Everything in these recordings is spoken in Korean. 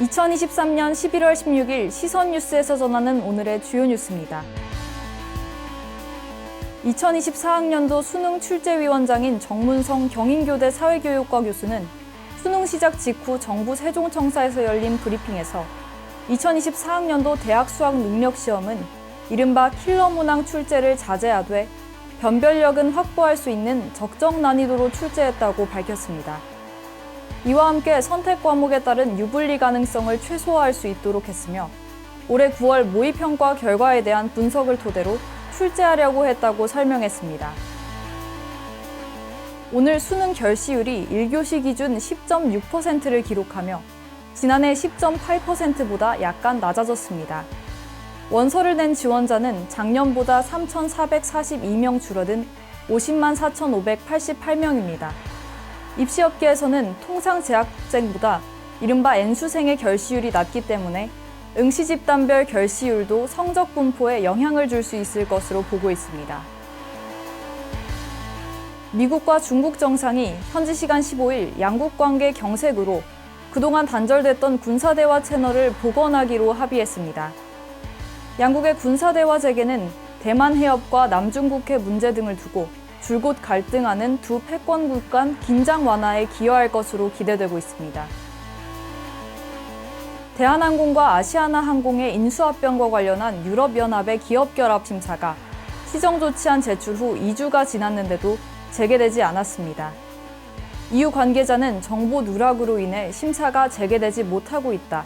2023년 11월 16일 시선 뉴스에서 전하는 오늘의 주요 뉴스입니다. 2024학년도 수능 출제위원장인 정문성 경인교대 사회교육과 교수는 수능 시작 직후 정부 세종청사에서 열린 브리핑에서 2024학년도 대학 수학 능력 시험은 이른바 킬러 문항 출제를 자제하되 변별력은 확보할 수 있는 적정 난이도로 출제했다고 밝혔습니다. 이와 함께 선택 과목에 따른 유불리 가능성을 최소화할 수 있도록 했으며 올해 9월 모의평가 결과에 대한 분석을 토대로 출제하려고 했다고 설명했습니다. 오늘 수능 결시율이 1교시 기준 10.6%를 기록하며 지난해 10.8%보다 약간 낮아졌습니다. 원서를 낸 지원자는 작년보다 3,442명 줄어든 50만 4,588명입니다. 입시업계에서는 통상 재학생보다 이른바 N수생의 결시율이 낮기 때문에 응시 집단별 결시율도 성적 분포에 영향을 줄 수 있을 것으로 보고 있습니다. 미국과 중국 정상이 현지 시간 15일 양국 관계 경색으로 그동안 단절됐던 군사대화 채널을 복원하기로 합의했습니다. 양국의 군사대화 재개는 대만 해협과 남중국해 문제 등을 두고 줄곧 갈등하는 두 패권국 간 긴장 완화에 기여할 것으로 기대되고 있습니다. 대한항공과 아시아나항공의 인수합병과 관련한 유럽연합의 기업결합 심사가 시정 조치안 제출 후 2주가 지났는데도 재개되지 않았습니다. EU 관계자는 정보 누락으로 인해 심사가 재개되지 못하고 있다.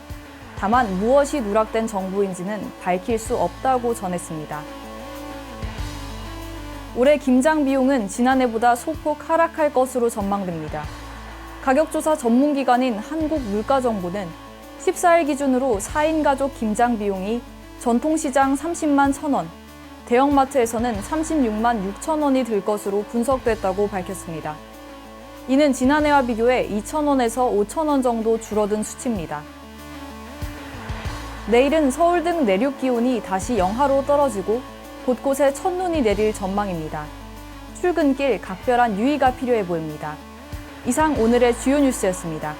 다만 무엇이 누락된 정보인지는 밝힐 수 없다고 전했습니다. 올해 김장 비용은 지난해보다 소폭 하락할 것으로 전망됩니다. 가격조사 전문기관인 한국물가정보는 14일 기준으로 4인 가족 김장 비용이 전통시장 30만 1,000원, 대형마트에서는 36만 6천 원이 들 것으로 분석됐다고 밝혔습니다. 이는 지난해와 비교해 2,000원에서 5,000원 정도 줄어든 수치입니다. 내일은 서울 등 내륙 기온이 다시 영하로 떨어지고 곳곳에 첫눈이 내릴 전망입니다. 출근길 각별한 유의가 필요해 보입니다. 이상 오늘의 주요 뉴스였습니다.